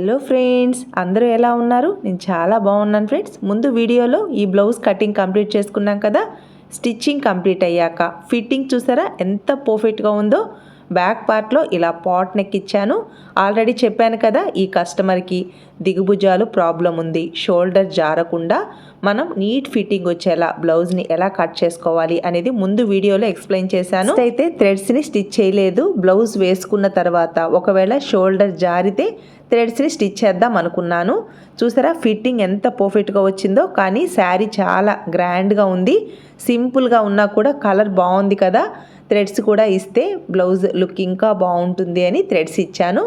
Hello friends అందరూ ఎలా ఉన్నారు? నేను చాలా బాగున్నాను ఫ్రెండ్స్. ముందు వీడియోలో ఈ బ్లౌజ్ కటింగ్ కంప్లీట్ చేసుకున్నాం కదా? స్టిచ్చింగ్ కంప్లీట్ అయ్యాక ఫిట్టింగ్ చూసారా? ఎంత పర్ఫెక్ట్గా ఉందో. బ్యాక్ పార్ట్లో ఇలా పాట్ నెక్ ఇచ్చాను. ఆల్రెడీ చెప్పాను కదా ఈ కస్టమర్కి దిగుభుజాలు ప్రాబ్లం ఉంది. షోల్డర్ జారకుండా మనం నీట్ ఫిట్టింగ్ వచ్చేలా బ్లౌజ్ని ఎలా కట్ చేసుకోవాలి అనేది ముందు వీడియోలో ఎక్స్ప్లెయిన్ చేశాను. అయితే థ్రెడ్స్ని స్టిచ్ చేయలేదు. బ్లౌజ్ వేసుకున్న తర్వాత ఒకవేళ షోల్డర్ జారితే థ్రెడ్స్ని స్టిచ్ చేద్దాం అనుకున్నాను. చూసారా ఫిట్టింగ్ ఎంత పర్ఫెక్ట్గా వచ్చిందో కానీ శారీ చాలా గ్రాండ్గా ఉంది. సింపుల్గా ఉన్నా కూడా కలర్ బాగుంది కదా. థ్రెడ్స్ కూడా ఇస్తే బ్లౌజ్ లుక్ ఇంకా బాగుంటుంది అని థ్రెడ్స్ ఇచ్చాను.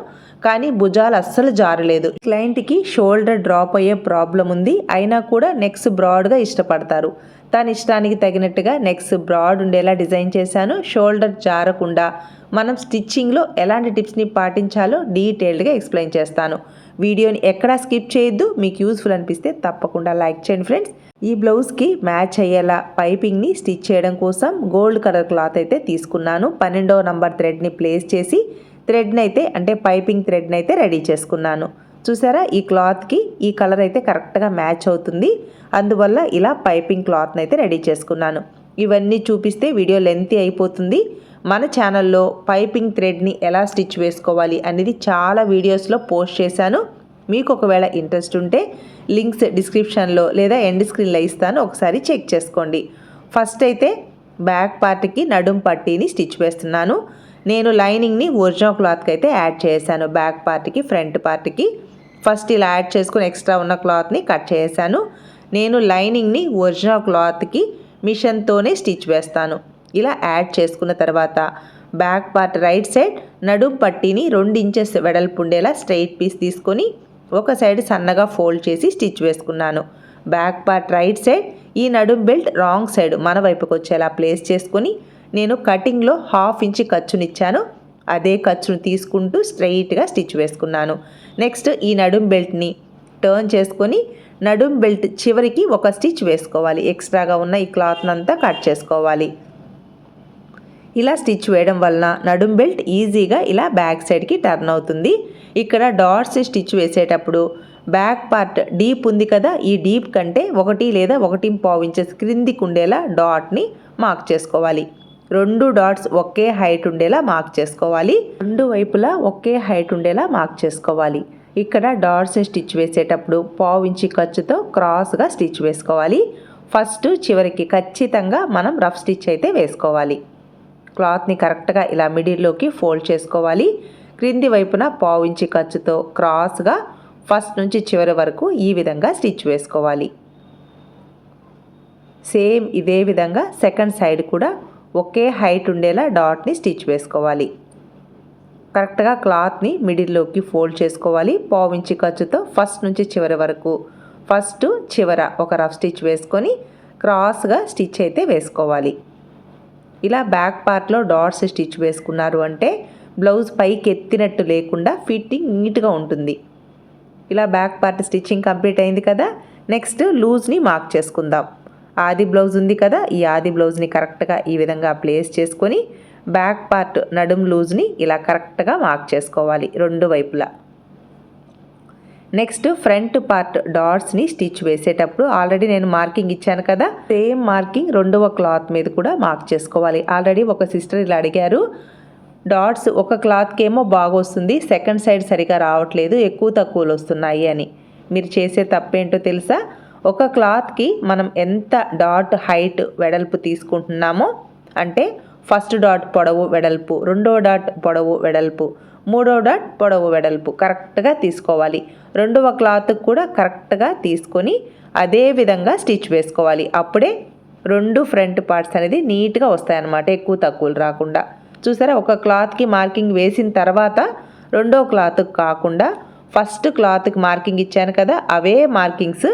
కానీ భుజాలు అస్సలు జారలేదు. క్లయింట్కి షోల్డర్ డ్రాప్ అయ్యే ప్రాబ్లం ఉంది. అయినా కూడా నెక్స్ బ్రాడ్గా ఇష్టపడతారు. తన ఇష్టానికి తగినట్టుగా నెక్స్ బ్రాడ్ ఉండేలా డిజైన్ చేశాను. షోల్డర్ జారకుండా మనం స్టిచ్చింగ్లో ఎలాంటి టిప్స్ని పాటించాలో డీటెయిల్డ్గా ఎక్స్ప్లెయిన్ చేస్తాను. వీడియోని ఎక్కడా స్కిప్ చేయొద్దు. మీకు యూస్ఫుల్ అనిపిస్తే తప్పకుండా లైక్ చేయండి ఫ్రెండ్స్. ఈ బ్లౌజ్కి మ్యాచ్ అయ్యేలా పైపింగ్ని స్టిచ్ చేయడం కోసం గోల్డ్ కలర్ క్లాత్ అయితే తీసుకున్నాను. పన్నెండవ నంబర్ థ్రెడ్ని ప్లేస్ చేసి థ్రెడ్ని అయితే అంటే పైపింగ్ థ్రెడ్ని అయితే రెడీ చేసుకున్నాను. చూసారా? ఈ క్లాత్కి ఈ కలర్ అయితే కరెక్ట్గా మ్యాచ్ అవుతుంది. అందువల్ల ఇలా పైపింగ్ క్లాత్ని అయితే రెడీ చేసుకున్నాను. ఇవన్నీ చూపిస్తే వీడియో లెంతీ అయిపోతుంది. మన ఛానల్లో పైపింగ్ థ్రెడ్ని ఎలా స్టిచ్ వేసుకోవాలి అనేది చాలా వీడియోస్లో పోస్ట్ చేశాను. మీకు ఒకవేళ ఇంట్రెస్ట్ ఉంటే లింక్స్ డిస్క్రిప్షన్లో లేదా ఎండ్ స్క్రీన్లో ఇస్తాను. ఒకసారి చెక్ చేసుకోండి. ఫస్ట్ అయితే బ్యాక్ పార్ట్కి నడుం పట్టీని స్టిచ్ వేస్తున్నాను. నేను లైనింగ్ని ఒరిజినల్ క్లాత్కి అయితే యాడ్ చేశాను. బ్యాక్ పార్ట్కి ఫ్రంట్ పార్ట్కి. ఫస్ట్ ఇలా యాడ్ చేసుకుని ఎక్స్ట్రా ఉన్న క్లాత్ని కట్ చేశాను. నేను లైనింగ్ని ఒరిజినల్ క్లాత్కి మిషన్తోనే స్టిచ్ వేస్తాను. ఇలా యాడ్ చేసుకున్న తర్వాత బ్యాక్ పార్ట్ రైట్ సైడ్ నడుం పట్టీని రెండు ఇంచెస్ వెడల్పు ఉండేలా స్ట్రైట్ పీస్ తీసుకొని ఒక సైడ్ సన్నగా ఫోల్డ్ చేసి స్టిచ్ వేసుకున్నాను. బ్యాక్ పార్ట్ రైట్ సైడ్ ఈ నడుం బెల్ట్ రాంగ్ సైడ్ మన వైపుకి వచ్చేలా ప్లేస్ చేసుకొని నేను కటింగ్లో హాఫ్ ఇంచ్ ఖర్చునిచ్చాను. అదే ఖర్చును తీసుకుంటూ స్ట్రైట్గా స్టిచ్ వేసుకున్నాను. నెక్స్ట్ ఈ నడుం బెల్ట్ని టర్న్ చేసుకొని నడుం బెల్ట్ చివరికి ఒక స్టిచ్ వేసుకోవాలి. ఎక్స్ట్రాగా ఉన్న ఈ క్లాత్నంతా కట్ చేసుకోవాలి. ఇలా స్టిచ్ వేయడం వలన నడుం బెల్ట్ ఈజీగా ఇలా బ్యాక్ సైడ్కి టర్న్ అవుతుంది. ఇక్కడ డాట్స్ స్టిచ్ వేసేటప్పుడు బ్యాక్ పార్ట్ డీప్ ఉంది కదా ఈ డీప్ కంటే ఒకటి లేదా ఒకటి పావు ఇంచెస్ క్రిందికి ఉండేలా డాట్ని మార్క్ చేసుకోవాలి. రెండు డాట్స్ ఒకే హైట్ ఉండేలా మార్క్ చేసుకోవాలి. రెండు వైపులా ఒకే హైట్ ఉండేలా మార్క్ చేసుకోవాలి. ఇక్కడ డాట్స్ స్టిచ్ వేసేటప్పుడు పావు ఇంచి ఖర్చుతో క్రాస్గా స్టిచ్ వేసుకోవాలి. ఫస్ట్ చివరికి ఖచ్చితంగా మనం రఫ్ స్టిచ్ అయితే వేసుకోవాలి. క్లాత్ని కరెక్ట్గా ఇలా మిడిల్లోకి ఫోల్డ్ చేసుకోవాలి. క్రింది వైపున పావుంచి ఖర్చుతో క్రాస్గా ఫస్ట్ నుంచి చివరి వరకు ఈ విధంగా స్టిచ్ వేసుకోవాలి. సేమ్ ఇదే విధంగా సెకండ్ సైడ్ కూడా ఒకే హైట్ ఉండేలా డాట్ని స్టిచ్ వేసుకోవాలి. కరెక్ట్గా క్లాత్ని మిడిల్లోకి ఫోల్డ్ చేసుకోవాలి. పావుంచి ఖర్చుతో ఫస్ట్ నుంచి చివరి వరకు ఫస్ట్ చివర ఒక రఫ్ స్టిచ్ వేసుకొని క్రాస్గా స్టిచ్ అయితే వేసుకోవాలి. ఇలా బ్యాక్ పార్ట్లో డాట్స్ స్టిచ్ వేసుకున్నారు అంటే బ్లౌజ్ పైకి ఎత్తినట్టు లేకుండా ఫిట్టింగ్ నీట్గా ఉంటుంది. ఇలా బ్యాక్ పార్ట్ స్టిచ్చింగ్ కంప్లీట్ అయింది కదా నెక్స్ట్ లూజ్ని మార్క్ చేసుకుందాం. ఆది బ్లౌజ్ ఉంది కదా ఈ ఆది బ్లౌజ్ని కరెక్ట్గా ఈ విధంగా ప్లేస్ చేసుకొని బ్యాక్ పార్ట్ నడుం లూజ్ని ఇలా కరెక్ట్గా మార్క్ చేసుకోవాలి రెండు వైపులా. నెక్స్ట్ ఫ్రంట్ పార్ట్ డాట్స్ని స్టిచ్ వేసేటప్పుడు ఆల్రెడీ నేను మార్కింగ్ ఇచ్చాను కదా. సేమ్ మార్కింగ్ రెండవ క్లాత్ మీద కూడా మార్క్ చేసుకోవాలి. ఆల్రెడీ ఒక సిస్టర్ ఇలా అడిగారు. డాట్స్ ఒక క్లాత్కి ఏమో సెకండ్ సైడ్ సరిగా రావట్లేదు ఎక్కువ తక్కువలు వస్తున్నాయి అని. మీరు చేసే తప్పేంటో తెలుసా? ఒక క్లాత్కి మనం ఎంత డాట్ హైట్ వెడల్పు తీసుకుంటున్నామో అంటే ఫస్ట్ డాట్ పొడవు వెడల్పు రెండో డాట్ పొడవు వెడల్పు మూడో డాట్ పొడవు వెడల్పు కరెక్ట్గా తీసుకోవాలి. రెండవ క్లాత్ కూడా కరెక్ట్గా తీసుకొని అదే విధంగా స్టిచ్ వేసుకోవాలి. అప్పుడే రెండు ఫ్రంట్ పార్ట్స్ అనేది నీట్గా వస్తాయన్నమాట ఎక్కువ తక్కువలు రాకుండా. చూసారా ఒక క్లాత్కి మార్కింగ్ వేసిన తర్వాత రెండో క్లాత్కి కాకుండా ఫస్ట్ క్లాత్కి మార్కింగ్ ఇచ్చాను కదా అవే మార్కింగ్స్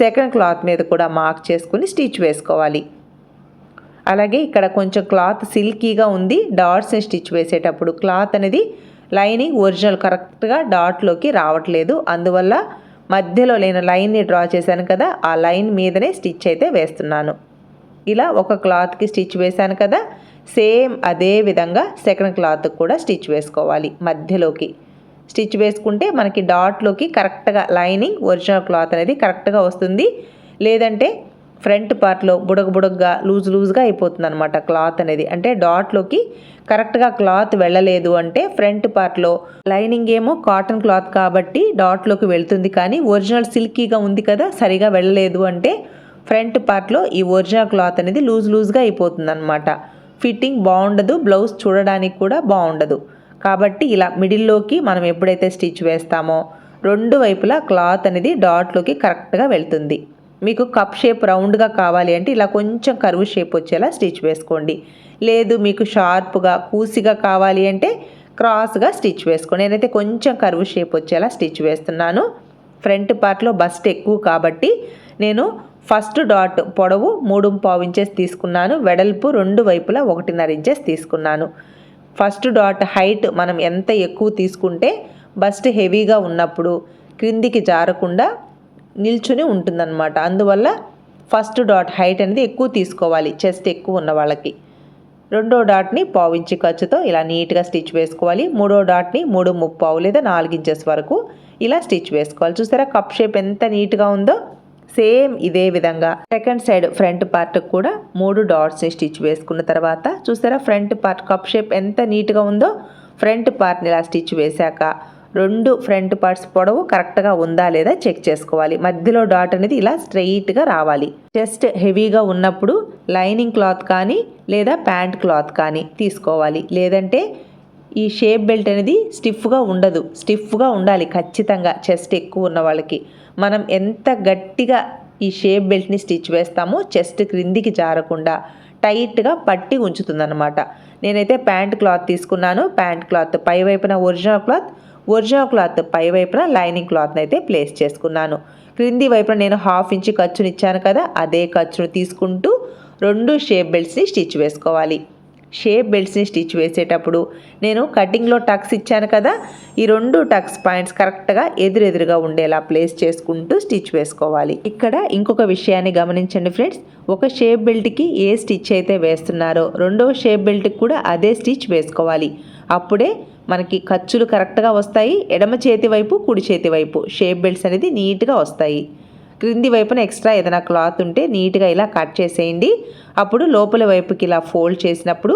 సెకండ్ క్లాత్ మీద కూడా మార్క్ చేసుకుని స్టిచ్ వేసుకోవాలి. అలాగే ఇక్కడ కొంచెం క్లాత్ సిల్కీగా ఉంది డాట్స్ని స్టిచ్ వేసేటప్పుడు క్లాత్ అనేది లైనింగ్ ఒరిజినల్ కరెక్ట్గా డాట్లోకి రావట్లేదు. అందువల్ల మధ్యలో నేను లైన్ని డ్రా చేశాను కదా ఆ లైన్ మీదనే స్టిచ్ అయితే వేస్తున్నాను. ఇలా ఒక క్లాత్కి స్టిచ్ వేశాను కదా సేమ్ అదే విధంగా సెకండ్ క్లాత్కి కూడా స్టిచ్ వేసుకోవాలి మధ్యలోకి. స్టిచ్ వేసుకుంటే మనకి డాట్లోకి కరెక్ట్గా లైనింగ్ ఒరిజినల్ క్లాత్ అనేది కరెక్ట్గా వస్తుంది. లేదంటే ఫ్రంట్ పార్ట్లో బుడగ బుడగగా లూజ్ లూజ్గా అయిపోతుంది అనమాట క్లాత్ అనేది. అంటే డాట్లోకి కరెక్ట్గా క్లాత్ వెళ్ళలేదు అంటే ఫ్రంట్ పార్ట్లో లైనింగ్ ఏమో కాటన్ క్లాత్ కాబట్టి డాట్లోకి వెళ్తుంది. కానీ ఒరిజినల్ సిల్కీగా ఉంది కదా సరిగా వెళ్ళలేదు అంటే ఫ్రంట్ పార్ట్లో ఈ ఒరిజినల్ క్లాత్ అనేది లూజ్ లూజ్గా అయిపోతుంది అనమాట ఫిట్టింగ్ బాగుండదు బ్లౌజ్ చూడడానికి కూడా బాగుండదు. కాబట్టి ఇలా మిడిల్లోకి మనం ఎప్పుడైతే స్టిచ్ వేస్తామో రెండు వైపులా క్లాత్ అనేది డాట్లోకి కరెక్ట్గా వెళ్తుంది. మీకు కప్ షేప్ రౌండ్గా కావాలి అంటే ఇలా కొంచెం కరువు షేప్ వచ్చేలా స్టిచ్ వేసుకోండి. లేదు మీకు షార్ప్గా కూసిగా కావాలి అంటే క్రాస్గా స్టిచ్ వేసుకోండి. నేనైతే కొంచెం కరువు షేప్ వచ్చేలా స్టిచ్ వేస్తున్నాను. ఫ్రంట్ పార్ట్లో బస్ట్ ఎక్కువ కాబట్టి నేను ఫస్ట్ డాట్ పొడవు మూడు పావు ఇంచెస్ తీసుకున్నాను. వెడల్పు రెండు వైపులా ఒకటిన్నర ఇంచెస్ తీసుకున్నాను. ఫస్ట్ డాట్ హైట్ మనం ఎంత ఎక్కువ తీసుకుంటే బస్ట్ హెవీగా ఉన్నప్పుడు క్రిందికి జారకుండా నిల్చుని ఉంటుందన్నమాట. అందువల్ల ఫస్ట్ డాట్ హైట్ అనేది ఎక్కువ తీసుకోవాలి. చెస్ట్ ఎక్కువ ఉన్న వాళ్ళకి. రెండో డాట్ని పావించి ఖర్చుతో ఇలా నీట్గా స్టిచ్ వేసుకోవాలి. మూడో డాట్ని మూడు ముప్పావు లేదా నాలుగు ఇంచెస్ వరకు ఇలా స్టిచ్ వేసుకోవాలి. చూసారా? కప్ షేప్ ఎంత నీట్గా ఉందో సేమ్ ఇదే విధంగా. సెకండ్ సైడ్ ఫ్రంట్ పార్ట్ కూడా మూడు డాట్స్ని స్టిచ్ వేసుకున్న తర్వాత చూసారా? ఫ్రంట్ పార్ట్ కప్ షేప్ ఎంత నీట్గా ఉందో ఫ్రంట్ పార్ట్ని ఇలా స్టిచ్ వేశాక రెండు ఫ్రంట్ పార్ట్స్ పొడవు కరెక్ట్గా ఉందా లేదా చెక్ చేసుకోవాలి. మధ్యలో డాట్ అనేది ఇలా స్ట్రెయిట్గా రావాలి. చెస్ట్ హెవీగా ఉన్నప్పుడు లైనింగ్ క్లాత్ కానీ లేదా ప్యాంట్ క్లాత్ కానీ తీసుకోవాలి. లేదంటే ఈ షేప్ బెల్ట్ అనేది స్టిఫ్గా ఉండదు. స్టిఫ్గా ఉండాలి ఖచ్చితంగా చెస్ట్ ఎక్కువ ఉన్న వాళ్ళకి. మనం ఎంత గట్టిగా ఈ షేప్ బెల్ట్ని స్టిచ్ వేస్తామో చెస్ట్ క్రిందికి జారకుండా టైట్గా పట్టి ఉంచుతుందన్నమాట. నేనైతే ప్యాంట్ క్లాత్ తీసుకున్నాను. ప్యాంట్ క్లాత్ పై వైపున ఒరిజినల్ క్లాత్ ఒరిజినల్ క్లాత్ పై వైపున లైనింగ్ క్లాత్ని అయితే ప్లేస్ చేసుకున్నాను. క్రింది వైపున నేను హాఫ్ ఇంచ్ ఖర్చుని ఇచ్చాను కదా అదే ఖర్చును తీసుకుంటూ రెండు షేప్ బెల్ట్స్ని స్టిచ్ వేసుకోవాలి. షేప్ బెల్ట్స్ని స్టిచ్ వేసేటప్పుడు నేను కటింగ్లో టక్స్ ఇచ్చాను కదా ఈ రెండు టక్స్ పాయింట్స్ కరెక్ట్గా ఎదురెదురుగా ఉండేలా ప్లేస్ చేసుకుంటూ స్టిచ్ వేసుకోవాలి. ఇక్కడ ఇంకొక విషయాన్ని గమనించండి ఫ్రెండ్స్ ఒక షేప్ బెల్ట్కి ఏ స్టిచ్ అయితే వేస్తున్నారో రెండవ షేప్ బెల్ట్కి కూడా అదే స్టిచ్ వేసుకోవాలి. అప్పుడే మనకి ఖర్చులు కరెక్ట్గా వస్తాయి ఎడమ చేతి వైపు కుడి చేతి వైపు. షేప్ బెల్ట్స్ అనేది నీట్గా వస్తాయి. క్రింది వైపున ఎక్స్ట్రా ఏదైనా క్లాత్ ఉంటే నీట్గా ఇలా కట్ చేసేయండి. అప్పుడు లోపల వైపుకి ఇలా ఫోల్డ్ చేసినప్పుడు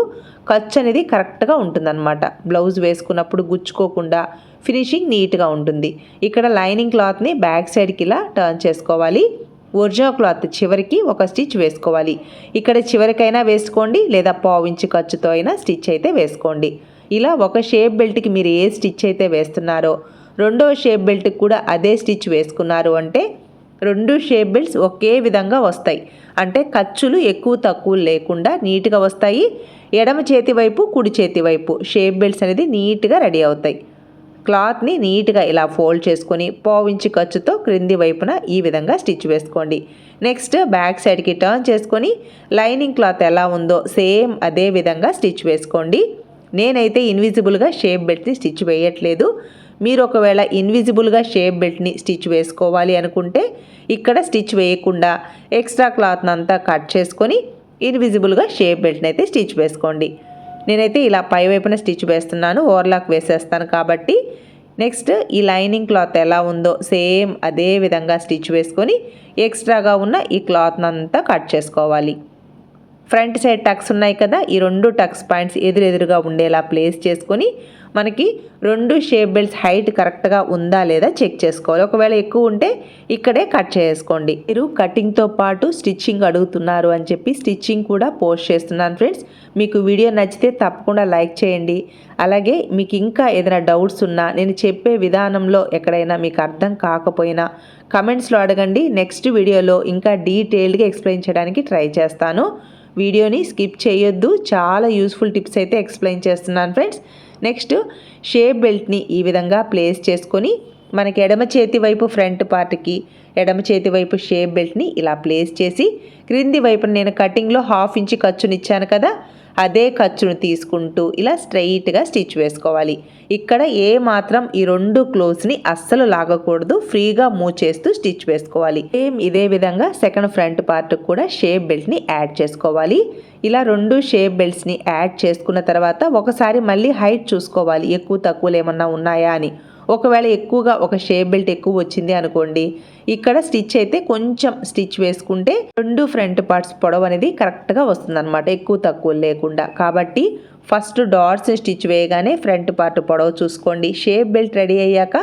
ఖర్చు అనేది కరెక్ట్గా ఉంటుందన్నమాట. బ్లౌజ్ వేసుకున్నప్పుడు గుచ్చుకోకుండా ఫినిషింగ్ నీట్గా ఉంటుంది. ఇక్కడ లైనింగ్ క్లాత్ని బ్యాక్ సైడ్కి ఇలా టర్న్ చేసుకోవాలి. ఒరిజినల్ క్లాత్ చివరికి ఒక స్టిచ్ వేసుకోవాలి. ఇక్కడ చివరికైనా వేసుకోండి లేదా పావు ఇంచు ఖర్చుతో అయినా స్టిచ్ అయితే వేసుకోండి. ఇలా ఒక షేప్ బెల్ట్కి మీరు ఏ స్టిచ్ అయితే వేస్తున్నారో రెండో షేప్ బెల్ట్కి కూడా అదే స్టిచ్ వేసుకున్నారు అంటే రెండు షేప్ బెల్ట్స్ ఒకే విధంగా వస్తాయి. అంటే ఖర్చులు ఎక్కువ తక్కువ లేకుండా నీట్గా వస్తాయి. ఎడమ చేతి వైపు కుడి చేతి వైపు షేప్ బెల్ట్స్ అనేది నీట్గా రెడీ అవుతాయి. క్లాత్ని నీట్గా ఇలా ఫోల్డ్ చేసుకొని పావించి ఖర్చుతో క్రింది వైపున ఈ విధంగా స్టిచ్ వేసుకోండి. నెక్స్ట్ బ్యాక్ సైడ్కి టర్న్ చేసుకొని లైనింగ్ క్లాత్ ఎలా ఉందో సేమ్ అదే విధంగా స్టిచ్ వేసుకోండి. నేనైతే ఇన్విజిబుల్గా షేప్ బెల్ట్ని స్టిచ్ వేయట్లేదు. మీరు ఒకవేళ ఇన్విజిబుల్గా షేప్ బెల్ట్ని స్టిచ్ వేసుకోవాలి అనుకుంటే ఇక్కడ స్టిచ్ వేయకుండా ఎక్స్ట్రా క్లాత్ని అంతా కట్ చేసుకొని ఇన్విజిబుల్గా షేప్ బెల్ట్ని అయితే స్టిచ్ వేసుకోండి. నేనైతే ఇలా పై వైపున స్టిచ్ వేస్తున్నాను ఓవర్లాక్ వేసేస్తాను కాబట్టి నెక్స్ట్ ఈ లైనింగ్ క్లాత్ ఎలా ఉందో సేమ్ అదే విధంగా స్టిచ్ వేసుకొని ఎక్స్ట్రాగా ఉన్న ఈ క్లాత్ని అంతా కట్ చేసుకోవాలి. ఫ్రంట్ సైడ్ టక్స్ ఉన్నాయి కదా ఈ రెండు టక్స్ పాయింట్స్ ఎదురెదురుగా ఉండేలా ప్లేస్ చేసుకొని మనకి రెండు షేప్ బెల్ట్స్ హైట్ కరెక్ట్గా ఉందా లేదా చెక్ చేసుకోవాలి. ఒకవేళ ఎక్కువ ఉంటే ఇక్కడే కట్ చేసుకోండి. మీరు కటింగ్తో పాటు స్టిచ్చింగ్ అడుగుతున్నారు అని చెప్పి స్టిచ్చింగ్ కూడా పోస్ట్ చేస్తున్నాను ఫ్రెండ్స్. మీకు వీడియో నచ్చితే తప్పకుండా లైక్ చేయండి. అలాగే మీకు ఇంకా ఏదైనా డౌట్స్ ఉన్నా నేను చెప్పే విధానంలో ఎక్కడైనా మీకు అర్థం కాకపోయినా కమెంట్స్లో అడగండి. నెక్స్ట్ వీడియోలో ఇంకా డీటెయిల్డ్గా ఎక్స్ప్లెయిన్ చేయడానికి ట్రై చేస్తాను. వీడియోని స్కిప్ చేయొద్దు. చాలా యూస్ఫుల్ టిప్స్ అయితే ఎక్స్ప్లెయిన్ చేస్తున్నాను ఫ్రెండ్స్ నెక్స్ట్ షేప్ బెల్ట్ని ఈ విధంగా ప్లేస్ చేసుకొని మనకి ఎడమ చేతి వైపు ఫ్రంట్ పార్ట్కి ఎడమ చేతి వైపు షేప్ బెల్ట్ని ఇలా ప్లేస్ చేసి క్రింది వైపు నేను కటింగ్లో హాఫ్ ఇంచ్ ఖర్చునిచ్చాను కదా. అదే ఖర్చును తీసుకుంటూ ఇలా స్ట్రైట్గా స్టిచ్ వేసుకోవాలి. ఇక్కడ ఏ మాత్రం ఈ రెండు క్లోత్స్ని అస్సలు లాగకూడదు. ఫ్రీగా మూవ్ చేస్తూ స్టిచ్ వేసుకోవాలి. సేమ్ ఇదే విధంగా సెకండ్ ఫ్రంట్ పార్ట్ కూడా షేప్ బెల్ట్ని యాడ్ చేసుకోవాలి. ఇలా రెండు షేప్ బెల్ట్స్ని యాడ్ చేసుకున్న తర్వాత ఒకసారి మళ్ళీ హైట్ చూసుకోవాలి. ఎక్కువ తక్కువలు ఏమన్నా ఉన్నాయా అని. ఒకవేళ ఎక్కువగా ఒక షేప్ బెల్ట్ ఎక్కువ వచ్చింది అనుకోండి ఇక్కడ స్టిచ్ అయితే కొంచెం స్టిచ్ వేసుకుంటే రెండు ఫ్రంట్ పార్ట్స్ పొడవు అనేది కరెక్ట్గా వస్తుంది అనమాట ఎక్కువ తక్కువ లేకుండా. కాబట్టి ఫస్ట్ డాట్స్ స్టిచ్ వేయగానే ఫ్రంట్ పార్ట్ పొడవు చూసుకోండి. షేప్ బెల్ట్ రెడీ అయ్యాక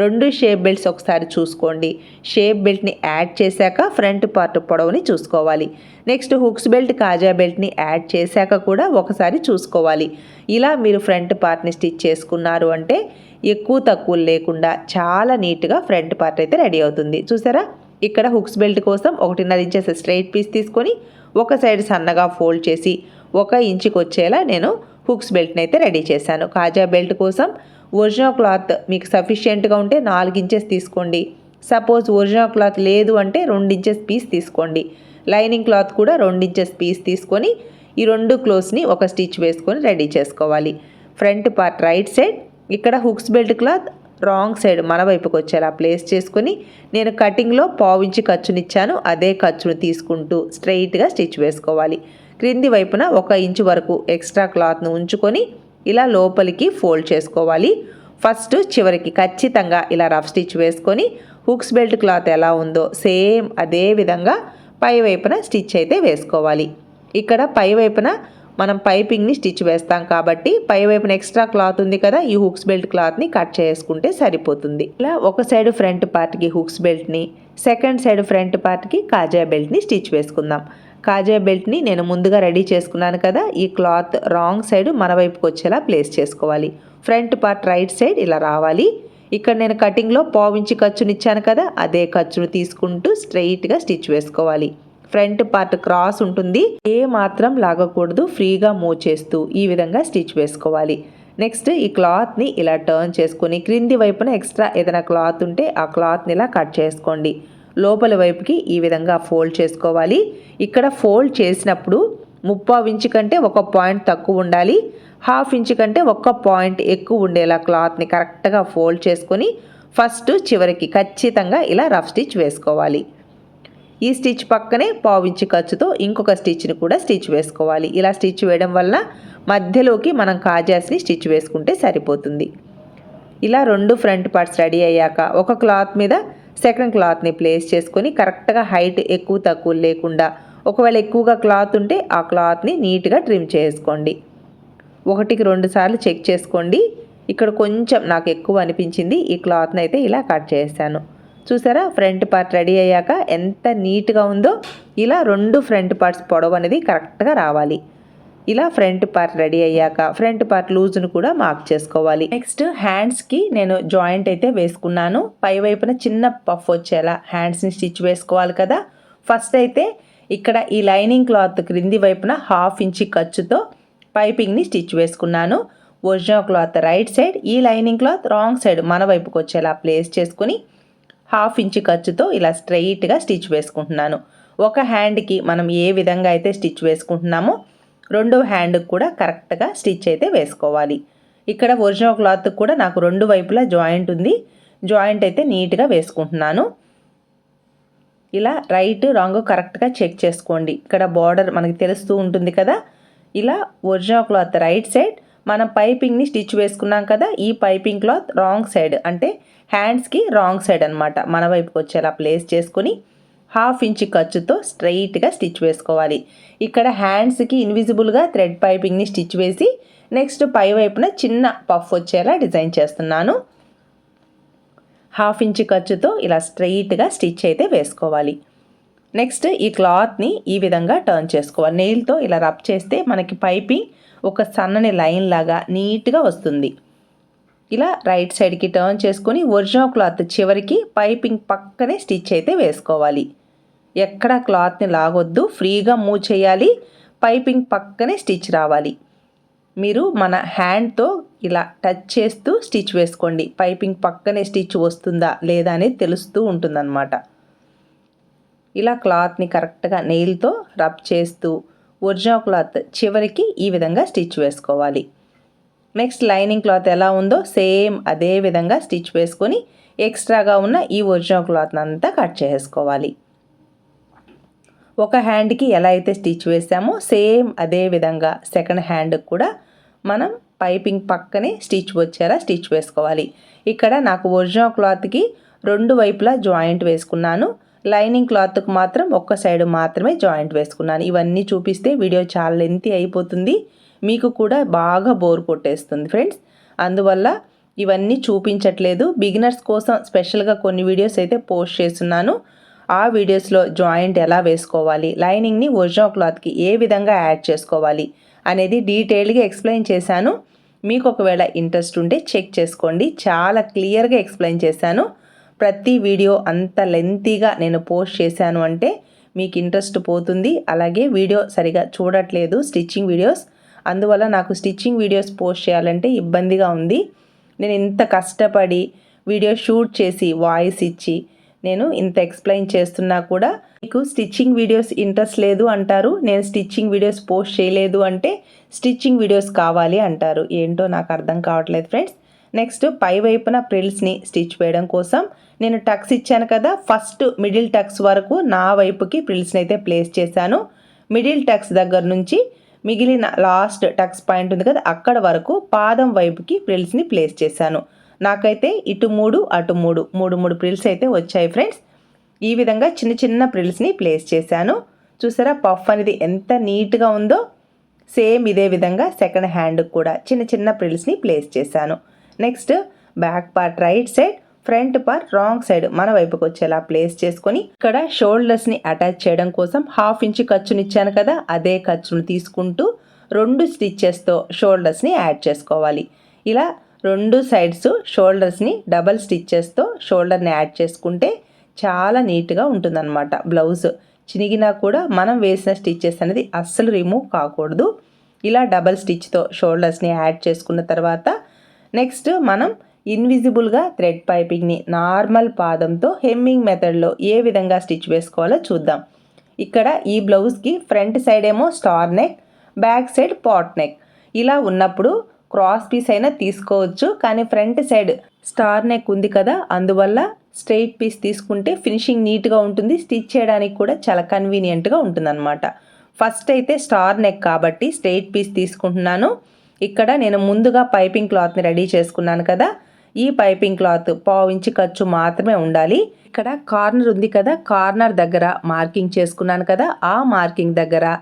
రెండు షేప్ బెల్ట్స్ ఒకసారి చూసుకోండి. షేప్ బెల్ట్ని యాడ్ చేశాక ఫ్రంట్ పార్ట్ పొడవుని చూసుకోవాలి. నెక్స్ట్ హుక్స్ బెల్ట్ కాజా బెల్ట్ని యాడ్ చేశాక కూడా ఒకసారి చూసుకోవాలి. ఇలా మీరు ఫ్రంట్ పార్ట్ని స్టిచ్ చేసుకున్నారు అంటే ఎక్కువ తక్కువ లేకుండా చాలా నీట్గా ఫ్రంట్ పార్ట్ అయితే రెడీ అవుతుంది. చూసారా? ఇక్కడ హుక్స్ బెల్ట్ కోసం ఒకటిన్నర ఇంచెస్ స్ట్రైట్ పీస్ తీసుకొని ఒక సైడ్ సన్నగా ఫోల్డ్ చేసి ఒక ఇంచుకి వచ్చేలా నేను హుక్స్ బెల్ట్ని అయితే రెడీ చేశాను. కాజా బెల్ట్ కోసం ఒరిజినల్ క్లాత్ మీకు సఫిషియెంట్గా ఉంటే నాలుగు ఇంచెస్ తీసుకోండి. సపోజ్ ఒరిజినల్ క్లాత్ లేదు అంటే రెండు ఇంచెస్ పీస్ తీసుకోండి. లైనింగ్ క్లాత్ కూడా రెండు ఇంచెస్ పీస్ తీసుకొని ఈ రెండు క్లోత్స్ని ఒక స్టిచ్ వేసుకొని రెడీ చేసుకోవాలి. ఫ్రంట్ పార్ట్ రైట్ సైడ్ ఇక్కడ hooks belt cloth wrong side మన వైపుకి వచ్చేలా ప్లేస్ చేసుకొని నేను కటింగ్లో పావించి ఖర్చునిచ్చాను అదే ఖర్చును తీసుకుంటూ స్ట్రైట్గా స్టిచ్ వేసుకోవాలి. క్రింది వైపున ఒక ఇంచు వరకు ఎక్స్ట్రా క్లాత్ను ఉంచుకొని ఇలా లోపలికి ఫోల్డ్ చేసుకోవాలి. ఫస్ట్ చివరికి ఖచ్చితంగా ఇలా రఫ్ స్టిచ్ వేసుకొని హుక్స్ బెల్ట్ క్లాత్ ఎలా ఉందో సేమ్ అదే విధంగా పై వైపున స్టిచ్ అయితే వేసుకోవాలి. ఇక్కడ పై వైపున మనం పైపింగ్ని స్టిచ్ వేస్తాం కాబట్టి పై వైపున ఎక్స్ట్రా క్లాత్ ఉంది కదా ఈ హుక్స్ బెల్ట్ క్లాత్ని కట్ చేసుకుంటే సరిపోతుంది. ఇలా ఒక సైడ్ ఫ్రంట్ పార్ట్కి హుక్స్ బెల్ట్ని సెకండ్ సైడ్ ఫ్రంట్ పార్ట్కి కాజా బెల్ట్ని స్టిచ్ వేసుకుందాం. కాజా బెల్ట్ని నేను ముందుగా రెడీ చేసుకున్నాను కదా ఈ క్లాత్ రాంగ్ సైడ్ మన వైపుకి వచ్చేలా ప్లేస్ చేసుకోవాలి. ఫ్రంట్ పార్ట్ రైట్ సైడ్ ఇలా రావాలి. ఇక్కడ నేను కటింగ్లో పావించి ఖర్చునిచ్చాను కదా అదే ఖర్చును తీసుకుంటూ స్ట్రెయిట్గా స్టిచ్ వేసుకోవాలి. ఫ్రంట్ పార్ట్ క్రాస్ ఉంటుంది. ఏ మాత్రం లాగకూడదు. ఫ్రీగా మూవ్ చేస్తూ ఈ విధంగా స్టిచ్ వేసుకోవాలి. నెక్స్ట్ ఈ క్లాత్ని ఇలా టర్న్ చేసుకొని క్రింది వైపున ఎక్స్ట్రా ఏదైనా క్లాత్ ఉంటే ఆ క్లాత్ని ఇలా కట్ చేసుకోండి. లోపల వైపుకి ఈ విధంగా ఫోల్డ్ చేసుకోవాలి. ఇక్కడ ఫోల్డ్ చేసినప్పుడు ముప్పావు ఇంచు కంటే ఒక పాయింట్ తక్కువ ఉండాలి. హాఫ్ ఇంచు కంటే ఒక్క పాయింట్ ఎక్కువ ఉండేలా క్లాత్ని కరెక్ట్గా ఫోల్డ్ చేసుకొని ఫస్ట్ చివరికి ఖచ్చితంగా ఇలా రఫ్ స్టిచ్ వేసుకోవాలి. ఈ స్టిచ్ పక్కనే పావించి ఖర్చుతో ఇంకొక స్టిచ్ని కూడా స్టిచ్ వేసుకోవాలి. ఇలా స్టిచ్ వేయడం వల్ల మధ్యలోకి మనం కాజాస్ని స్టిచ్ వేసుకుంటే సరిపోతుంది. ఇలా రెండు ఫ్రంట్ పార్ట్స్ రెడీ అయ్యాక ఒక క్లాత్ మీద సెకండ్ క్లాత్ని ప్లేస్ చేసుకొని కరెక్ట్గా హైట్ ఎక్కువ తక్కువ లేకుండా ఒకవేళ ఎక్కువగా క్లాత్ ఉంటే ఆ క్లాత్ని నీట్గా ట్రిమ్ చేసుకోండి. ఒకటికి రెండు సార్లు చెక్ చేసుకోండి. ఇక్కడ కొంచెం నాకు ఎక్కువ అనిపించింది. ఈ క్లాత్ని అయితే ఇలా కట్ చేశాను. చూసారా? ఫ్రంట్ పార్ట్ రెడీ అయ్యాక ఎంత నీట్గా ఉందో ఇలా రెండు ఫ్రంట్ పార్ట్స్ పొడవు అనేది కరెక్ట్గా రావాలి. ఇలా ఫ్రంట్ పార్ట్ రెడీ అయ్యాక ఫ్రంట్ పార్ట్ లూజ్ను కూడా మార్క్ చేసుకోవాలి. నెక్స్ట్ హ్యాండ్స్కి నేను జాయింట్ అయితే వేసుకున్నాను. పై వైపున చిన్న పఫ్ వచ్చేలా హ్యాండ్స్ని స్టిచ్ వేసుకోవాలి కదా. ఫస్ట్ అయితే ఇక్కడ ఈ లైనింగ్ క్లాత్ క్రింది వైపున హాఫ్ ఇంచి ఖర్చుతో పైపింగ్ని స్టిచ్ వేసుకున్నాను. ఒరిజినల్ క్లాత్ రైట్ సైడ్ ఈ లైనింగ్ క్లాత్ రాంగ్ సైడ్ మన వైపుకి వచ్చేలా ప్లేస్ చేసుకుని హాఫ్ ఇంచ్ ఖర్చుతో ఇలా స్ట్రైట్గా స్టిచ్ వేసుకుంటున్నాను. ఒక హ్యాండ్కి మనం ఏ విధంగా అయితే స్టిచ్ వేసుకుంటున్నామో రెండో హ్యాండ్కి కూడా కరెక్ట్గా స్టిచ్ అయితే వేసుకోవాలి. ఇక్కడ ఒరిజినల్ క్లాత్ కూడా నాకు రెండు వైపులా జాయింట్ ఉంది. జాయింట్ అయితే నీట్గా వేసుకుంటున్నాను. ఇలా రైట్ రాంగ్ కరెక్ట్గా చెక్ చేసుకోండి. ఇక్కడ బార్డర్ మనకి తెలుస్తూ ఉంటుంది కదా. ఇలా ఒరిజినల్ క్లాత్ రైట్ సైడ్ మనం పైపింగ్ని స్టిచ్ వేసుకున్నాం కదా. ఈ పైపింగ్ క్లాత్ రాంగ్ సైడ్ అంటే హ్యాండ్స్కి రాంగ్ సైడ్ అనమాట మన వైపుకి వచ్చేలా ప్లేస్ చేసుకుని హాఫ్ ఇంచ్ ఖర్చుతో స్ట్రైట్గా స్టిచ్ వేసుకోవాలి. ఇక్కడ హ్యాండ్స్కి ఇన్విజిబుల్గా థ్రెడ్ పైపింగ్ని స్టిచ్ వేసి నెక్స్ట్ పై వైపున చిన్న పఫ్ వచ్చేలా డిజైన్ చేస్తున్నాను. హాఫ్ ఇంచ్ ఖర్చుతో ఇలా స్ట్రైట్గా స్టిచ్ అయితే వేసుకోవాలి. నెక్స్ట్ ఈ క్లాత్ని ఈ విధంగా టర్న్ చేసుకోవాలి. నెయిల్తో ఇలా రబ్ చేస్తే మనకి పైపింగ్ ఒక సన్నని లైన్ లాగా నీట్గా వస్తుంది. ఇలా రైట్ సైడ్కి టర్న్ చేసుకొని ఒరిజినల్ క్లాత్ చివరికి పైపింగ్ పక్కనే స్టిచ్ అయితే వేసుకోవాలి. ఎక్కడ క్లాత్ని లాగొద్దు ఫ్రీగా మూవ్ చేయాలి పైపింగ్ పక్కనే స్టిచ్ రావాలి. మీరు మన హ్యాండ్తో ఇలా టచ్ చేస్తూ స్టిచ్ వేసుకోండి. పైపింగ్ పక్కనే స్టిచ్ వస్తుందా లేదా అనేది తెలుస్తూ ఉంటుందన్నమాట. ఇలా క్లాత్ని కరెక్ట్గా నెయిల్తో రబ్ చేస్తూ ఒరిజినల్ క్లాత్ చివరికి ఈ విధంగా స్టిచ్ వేసుకోవాలి. నెక్స్ట్ లైనింగ్ క్లాత్ ఎలా ఉందో సేమ్ అదే విధంగా స్టిచ్ వేసుకొని ఎక్స్ట్రాగా ఉన్న ఈ ఒరిజినల్ క్లాత్ అంతా కట్ చేసుకోవాలి. ఒక హ్యాండ్కి ఎలా అయితే స్టిచ్ వేసామో సేమ్ అదే విధంగా సెకండ్ హ్యాండ్కి కూడా మనం పైపింగ్ పక్కనే స్టిచ్ వచ్చేలా స్టిచ్ వేసుకోవాలి. ఇక్కడ నాకు ఒరిజినల్ క్లాత్కి రెండు వైపులా జాయింట్ వేసుకున్నాను. లైనింగ్ క్లాత్కు మాత్రం ఒక్క సైడ్ మాత్రమే జాయింట్ వేసుకున్నాను. ఇవన్నీ చూపిస్తే వీడియో చాలా లెంతీ అయిపోతుంది. మీకు కూడా బాగా బోర్ కొట్టేస్తుంది ఫ్రెండ్స్. అందువల్ల ఇవన్నీ చూపించట్లేదు. బిగినర్స్ కోసం స్పెషల్గా కొన్ని వీడియోస్ అయితే పోస్ట్ చేస్తున్నాను. ఆ వీడియోస్లో జాయింట్ ఎలా వేసుకోవాలి లైనింగ్ని ఒరిజినల్ క్లాత్కి ఏ విధంగా యాడ్ చేసుకోవాలి అనేది డీటెయిల్గా ఎక్స్ప్లెయిన్ చేశాను. మీకు ఒకవేళ ఇంట్రెస్ట్ ఉంటే చెక్ చేసుకోండి. చాలా క్లియర్గా ఎక్స్ప్లెయిన్ చేశాను. ప్రతి వీడియో అంత లెంతీగా నేను పోస్ట్ చేశాను అంటే మీకు ఇంట్రెస్ట్ పోతుంది. అలాగే వీడియో సరిగా చూడట్లేదు స్టిచ్చింగ్ వీడియోస్. అందువల్ల నాకు స్టిచ్చింగ్ వీడియోస్ పోస్ట్ చేయాలంటే ఇబ్బందిగా ఉంది. నేను ఇంత కష్టపడి వీడియో షూట్ చేసి వాయిస్ ఇచ్చి నేను ఇంత ఎక్స్ప్లెయిన్ చేస్తున్నా కూడా మీకు స్టిచ్చింగ్ వీడియోస్ ఇంట్రెస్ట్ లేదు అంటారు. నేను స్టిచ్చింగ్ వీడియోస్ పోస్ట్ చేయలేదు అంటే స్టిచ్చింగ్ వీడియోస్ కావాలి అంటారు. ఏంటో నాకు అర్థం కావట్లేదు ఫ్రెండ్స్ నెక్స్ట్ పై వైపున ప్రిల్స్ని స్టిచ్ వేయడం కోసం నేను టక్స్ ఇచ్చాను కదా ఫస్ట్ మిడిల్ టక్స్ వరకు నా వైపుకి ప్రిల్స్ని అయితే ప్లేస్ చేశాను. మిడిల్ టక్స్ దగ్గర నుంచి మిగిలిన లాస్ట్ టక్స్ పాయింట్ ఉంది కదా అక్కడ వరకు పాదం వైపుకి ప్రిల్స్ని ప్లేస్ చేశాను. నాకైతే ఇటు మూడు అటు మూడు మూడు మూడు ప్రిల్స్ అయితే వచ్చాయి ఫ్రెండ్స్ ఈ విధంగా చిన్న చిన్న ప్రిల్స్ని ప్లేస్ చేశాను. చూసారా పఫ్ అనేది ఎంత నీట్గా ఉందో సేమ్ ఇదే విధంగా సెకండ్ హ్యాండ్కి కూడా చిన్న చిన్న ప్రిల్స్ని ప్లేస్ చేశాను. Next back part right side front part wrong side మన వైపుకి వచ్చేలా ప్లేస్ చేసుకొని ఇక్కడ షోల్డర్స్ని అటాచ్ చేయడం కోసం హాఫ్ ఇంచ్ ఖర్చునిచ్చాను కదా అదే ఖర్చును తీసుకుంటూ రెండు స్టిచ్చెస్తో షోల్డర్స్ని యాడ్ చేసుకోవాలి. ఇలా రెండు సైడ్స్ షోల్డర్స్ని డబల్ స్టిచ్చెస్తో షోల్డర్ని యాడ్ చేసుకుంటే చాలా నీట్గా ఉంటుందన్నమాట బ్లౌజ్. చినిగినా కూడా మనం వేసిన స్టిచ్చెస్ అనేది అస్సలు రిమూవ్ కాకూడదు. ఇలా డబల్ స్టిచ్తో షోల్డర్స్ని యాడ్ చేసుకున్న తర్వాత నెక్స్ట్ మనం ఇన్విజిబుల్గా థ్రెడ్ పైపింగ్ని నార్మల్ పాదంతో హెమ్మింగ్ మెథడ్లో ఏ విధంగా స్టిచ్ వేసుకోవాలో చూద్దాం. ఇక్కడ ఈ బ్లౌజ్కి ఫ్రంట్ సైడ్ ఏమో star neck back side pot neck. ఇలా ఉన్నప్పుడు క్రాస్ పీస్ అయినా తీసుకోవచ్చు కానీ ఫ్రంట్ సైడ్ స్టార్ నెక్ ఉంది కదా అందువల్ల స్ట్రెయిట్ పీస్ తీసుకుంటే ఫినిషింగ్ నీట్గా ఉంటుంది స్టిచ్ చేయడానికి కూడా చాలా కన్వీనియంట్గా ఉంటుందన్నమాట. ఫస్ట్ అయితే స్టార్ నెక్ కాబట్టి స్ట్రెయిట్ పీస్ తీసుకుంటున్నాను. ఇక్కడ నేను ముందుగా పైపింగ్ క్లాత్ని రెడీ చేసుకున్నాను కదా ఈ పైపింగ్ క్లాత్ పావించి ఖర్చు మాత్రమే ఉండాలి. ఇక్కడ కార్నర్ ఉంది కదా కార్నర్ దగ్గర మార్కింగ్ చేసుకున్నాను కదా ఆ మార్కింగ్ దగ్గర